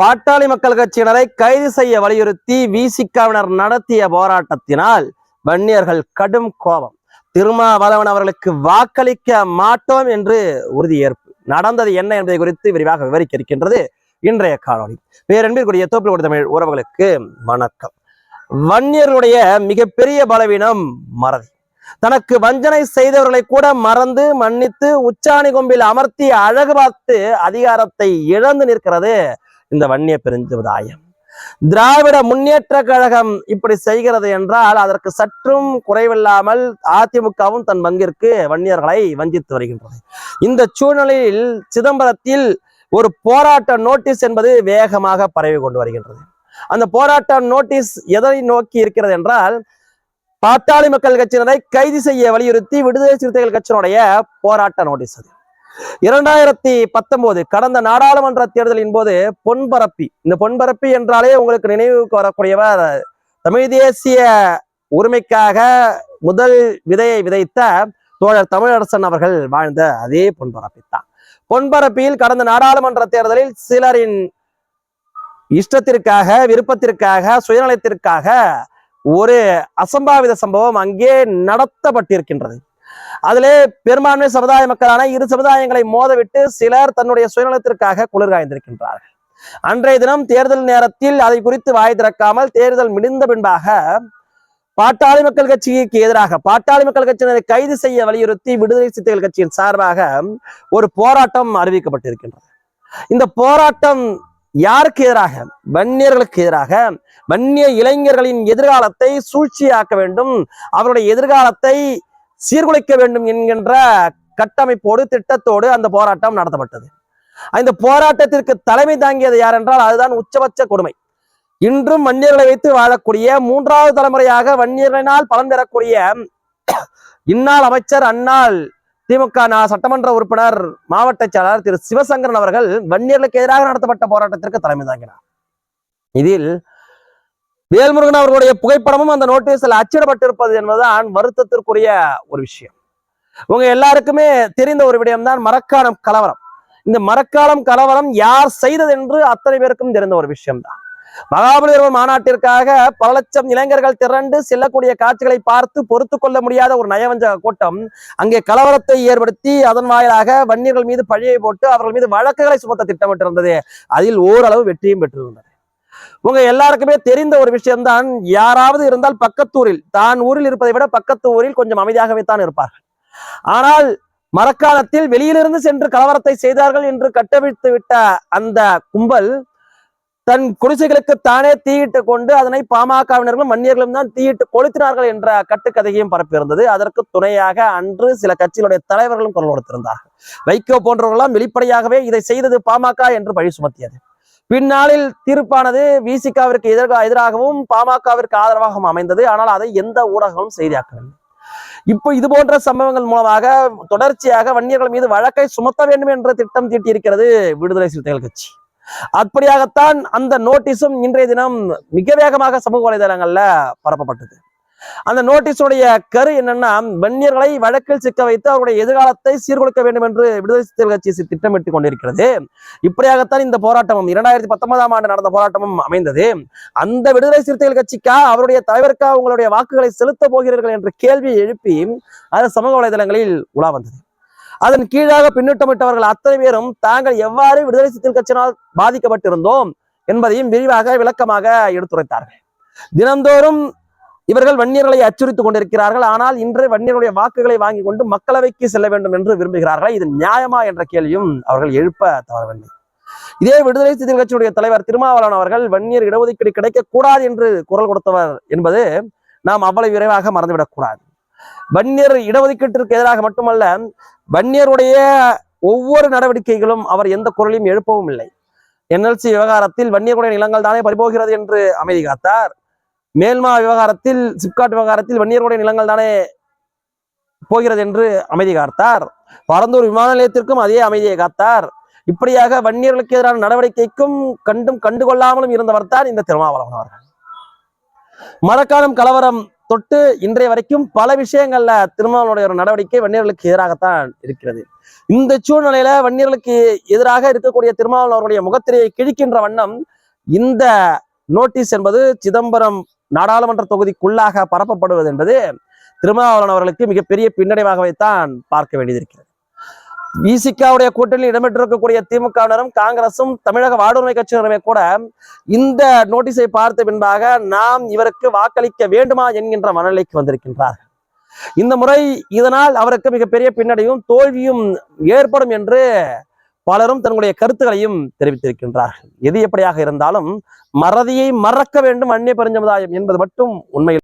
பாட்டாளி மக்கள் கட்சியினரை கைது செய்ய வலியுறுத்தி விசிகாவினர் நடத்திய போராட்டத்தினால் வன்னியர்கள் கடும் கோபம். திருமாவளவன் அவர்களுக்கு வாக்களிக்க மாட்டோம் என்று உறுதியேற்பு. நடந்தது என்ன என்பதை குறித்து விரிவாக விவரிக்க இருக்கின்றது இன்றைய காணொளி. பேரன்பிற்குரிய தோப்பில் தமிழ் உறவுகளுக்கு வணக்கம். வன்னியர்களுடைய மிகப்பெரிய பலவீனம் மறதி. தனக்கு வஞ்சனை செய்தவர்களை கூட மறந்து மன்னித்து உச்சாணி கொம்பில் அமர்த்தி அழகு பார்த்து அதிகாரத்தை இழந்து நிற்கிறது இந்த வன்னிய பெருஞ்சுவதாயம் திராவிட முன்னேற்ற கழகம் இப்படி செய்கிறது என்றால் அதற்கு சற்றும் குறைவில்லாமல் அதிமுகவும் தன் பங்கிற்கு வன்னியர்களை வஞ்சித்து வருகின்றது. இந்த சூழ்நிலையில் சிதம்பரத்தில் ஒரு போராட்ட நோட்டீஸ் என்பது வேகமாக பரவி கொண்டு வருகின்றது. அந்த போராட்ட நோட்டீஸ் எதை நோக்கி இருக்கிறது என்றால் பாட்டாளி மக்கள் கட்சியினரை கைது செய்ய வலியுறுத்தி விடுதலை சிறுத்தைகள் கட்சியினுடைய போராட்ட நோட்டீஸ் அது. இரண்டாயிரத்தி பத்தொன்பது கடந்த நாடாளுமன்ற தேர்தலின் போது பொன்பரப்பி இந்த பொன்பரப்பி என்றாலே உங்களுக்கு நினைவுக்கு வரக்கூடியவர் தமிழ் தேசிய உரிமைக்காக முதல் விதையை விதைத்த தோழர் தமிழரசன் அவர்கள் வாழ்ந்த அதே பொன்பரப்பி தான். பொன்பரப்பியில் கடந்த நாடாளுமன்ற தேர்தலில் சிலரின் இஷ்டத்திற்காக விருப்பத்திற்காக சுயநலத்திற்காக ஒரு அசம்பாவித சம்பவம் அங்கே நடத்தப்பட்டிருக்கின்றது. அதிலே பெரும்பான்மை சமுதாய மக்களான இரு சமுதாயங்களை மோதவிட்டு சிலர் தன்னுடைய சுயநலத்திற்காக குளிர்காய்ந்திருக்கின்றார்கள் அன்றைய தினம் தேர்தல் நேரத்தில் அதை குறித்து வாய் திறக்காமல் தேர்தல் முடிந்த பின்பாக பாட்டாளி மக்கள் கட்சிக்கு எதிராக பாட்டாளி மக்கள் கட்சியினரை கைது செய்ய வலியுறுத்தி விடுதலை சிறுத்தைகள் கட்சியின் சார்பாக ஒரு போராட்டம் அறிவிக்கப்பட்டிருக்கின்றது. இந்த போராட்டம் யாருக்கு எதிராக? வன்னியர்களுக்கு எதிராக. வன்னிய இளைஞர்களின் எதிர்காலத்தை சூழ்ச்சியாக்க வேண்டும். அவருடைய எதிர்காலத்தை சீர்குலைக்க வேண்டும் என்கின்ற கட்டமைப்போடு திட்டத்தோடு அந்த போராட்டம் நடத்தப்பட்டது. இந்த போராட்டத்திற்கு தலைமை தாங்கியது யார் என்றால் அதுதான் உச்சபட்ச கொடுமை. இன்றும் வன்னியர்களை வைத்து வாழக்கூடிய மூன்றாவது தலைமுறையாக வன்னியர்களினால் பலன் பெறக்கூடிய இந்நாள் அமைச்சர் அந்நாள் திமுக நா- சட்டமன்ற உறுப்பினர் மாவட்ட செயலாளர் திரு சிவசங்கரன் அவர்கள் வன்னியர்களுக்கு எதிராக நடத்தப்பட்ட போராட்டத்திற்கு தலைமை தாங்கினார். இதில் வேல்முருகன் அவர்களுடைய புகைப்படமும் அந்த நோட்டீஸில் அச்சிடப்பட்டிருப்பது என்பதுதான் வருத்தத்திற்குரிய ஒரு விஷயம். உங்க எல்லாருக்குமே தெரிந்த ஒரு விடயம் தான் மரக்காலம் கலவரம். இந்த மரக்காலம் கலவரம் யார் செய்தது என்று அத்தனை பேருக்கும் தெரிந்த ஒரு விஷயம்தான். மகாபலிபுரம் மாநாட்டிற்காக பல லட்சம் இளைஞர்கள் திரண்டு செல்லக்கூடிய காட்சிகளை பார்த்து பொறுத்து கொள்ள முடியாத ஒரு நயவஞ்சக கூட்டம் அங்கே கலவரத்தை ஏற்படுத்தி அதன் வாயிலாக வன்னியர்கள் மீது பழியை போட்டு அவர்கள் மீது வழக்குகளை சுமத்த திட்டமிட்டிருந்தது. அதில் ஓரளவு வெற்றியும் பெற்றிருந்தது. உங்க எல்லாருக்குமே தெரிந்த ஒரு விஷயம்தான் யாராவது இருந்தால் பக்கத்தூரில் தான் ஊரில் இருப்பதை விட பக்கத்து ஊரில் கொஞ்சம் அமைதியாகவே தான் இருப்பார்கள். ஆனால் மரக்காலத்தில் வெளியிலிருந்து சென்று கலவரத்தை செய்தார்கள் என்று கட்டவிழ்த்து விட்ட அந்த கும்பல் தன் குடிசைகளுக்கு தானே தீயிட்டு கொண்டு அதனை பாமகவினர்களும் மன்னியர்களும் தான் தீயிட்டு கொளுத்தினார்கள் என்ற கட்டுக்கதையும் பரப்பியிருந்தது. அதற்கு துணையாக அன்று சில கட்சிகளுடைய தலைவர்களும் குரல் கொடுத்திருந்தார்கள். வைகோ போன்றவர்களாம் வெளிப்படையாகவே இதை செய்தது பாமக என்று பழி சுமத்தியது. பின்னாளில் தீர்ப்பானது விசிகாவிற்கு எதிராக எதிராகவும் பாமகவிற்கு ஆதரவாகவும் அமைந்தது. ஆனால் அதை எந்த ஊடகமும் செய்தியாக்கவில்லை. இப்போ இது போன்ற சம்பவங்கள் மூலமாக தொடர்ச்சியாக வன்னியர்கள் மீது வழக்கை சுமத்த வேண்டும் என்ற திட்டம் தீட்டியிருக்கிறது விடுதலை சிறுத்தைகள் கட்சி. அப்படியாகத்தான் அந்த நோட்டீஸும் இன்றைய தினம் மிக வேகமாக சமூக வலைதளங்கள்ல பரப்பப்பட்டது. அந்த நோட்டீஸுடைய கரு என்னன்னா வன்னியர்களை வழக்கில் சிக்க வைத்து அவருடைய எதிர்காலத்தை சீர்குலைக்க வேண்டும் என்று விடுதலை சிறுத்தைகள் கட்சி திட்டமிட்டுக் கொண்டிருக்கிறது. இப்படியாகத்தான் இந்த போராட்டமும் இரண்டாயிரத்தி பத்தொன்பதாம் ஆண்டு நடந்த போராட்டமும் அமைந்தது. அந்த விடுதலை சிறுத்தைகள் கட்சிக்கா அவருடைய தலைவருக்கா உங்களுடைய வாக்குகளை செலுத்த போகிறீர்கள் என்ற கேள்வியை எழுப்பி அது சமூக வலைதளங்களில் உலா வந்தது. அதன் கீழாக பின்னூட்டமிட்டவர்கள் அத்தனை பேரும் தாங்கள் எவ்வாறு விடுதலை சிறுத்தைகள் கட்சியினால் பாதிக்கப்பட்டிருந்தோம் என்பதையும் விரிவாக விளக்கமாக எடுத்துரைத்தார்கள். தினந்தோறும் இவர்கள் வன்னியர்களை அச்சுறுத்திக் கொண்டிருக்கிறார்கள். ஆனால் இன்று வன்னியர்களுடைய வாக்குகளை வாங்கி கொண்டு மக்களவைக்கு செல்ல வேண்டும் என்று விரும்புகிறார்கள்? இது நியாயமா என்ற கேள்வியும் அவர்கள் எழுப்ப தவறவில்லை. இதே விடுதலை சிறுத்தைகள் கட்சியுடைய தலைவர் திருமாவளவன் அவர்கள் வன்னியர் இடஒதுக்கீடு கிடைக்கக்கூடாது என்று குரல் கொடுத்தவர் என்பது நாம் அவ்வளவு விரைவாக மறந்துவிடக் கூடாது வன்னியர் இடஒதுக்கீட்டிற்கு எதிராக மட்டுமல்ல வன்னியருடைய ஒவ்வொரு நடவடிக்கைகளும் அவர் எந்த குரலையும் எழுப்பவும் இல்லை. என்எல்சி விவகாரத்தில் வன்னியருடைய நிலங்கள் தானே பறிபோகிறது என்று அமைதி காத்தார். மேல்மா விவகாரத்தில் சிப்காட் விவகாரத்தில் வன்னியருடைய நிலங்கள் தானே போகிறது என்று அமைதி காத்தார். பரந்தூர் விமான நிலையத்திற்கும் அதே அமைதியை காத்தார். இப்படியாக வன்னியர்களுக்கு எதிரான நடவடிக்கைக்கும் கண்டும் கண்டுகொள்ளாமலும் இருந்தவர் தான் இந்த திருமாவளவன் அவர்கள். மரக்காலம் கலவரம் தொட்டு இன்றைய வரைக்கும் பல விஷயங்கள்ல திருமாவளவனுடைய ஒரு நடவடிக்கை வன்னியர்களுக்கு எதிராகத்தான் இருக்கிறது. இந்த சூழ்நிலையில வன்னியர்களுக்கு எதிராக இருக்கக்கூடிய திருமாவளவனுடைய முகத்திரையை கிழிக்கின்ற வண்ணம் இந்த நோட்டீஸ் என்பது சிதம்பரம் நாடாளுமன்ற தொகுதிக்குள்ளாக பரப்பப்படுவது என்பது திருமாவளவன் அவர்களுக்கு மிகப்பெரிய பின்னடைவாகவே தான் பார்க்க வேண்டியிருக்கிறது. விசிகாவுடைய கூட்டணியில் இடம்பெற்றிருக்கக்கூடிய திமுகவினரும் காங்கிரசும் தமிழக வாடுரிமை கட்சியினருமே கூட இந்த நோட்டீஸை பார்த்த பின்பாக நாம் இவருக்கு வாக்களிக்க வேண்டுமா என்கின்ற மனநிலைக்கு வந்திருக்கின்றார்கள். இந்த முறை இதனால் அவருக்கு மிகப்பெரிய பின்னடையும் தோல்வியும் ஏற்படும் என்று பலரும் தன்னுடைய கருத்துக்களையும் தெரிவித்திருக்கின்றார்கள். எது எப்படியாக இருந்தாலும் மறதியை மறக்க வேண்டும் அந்நிய பெருஞ்சமுதாயம் என்பது மட்டும் உண்மையில்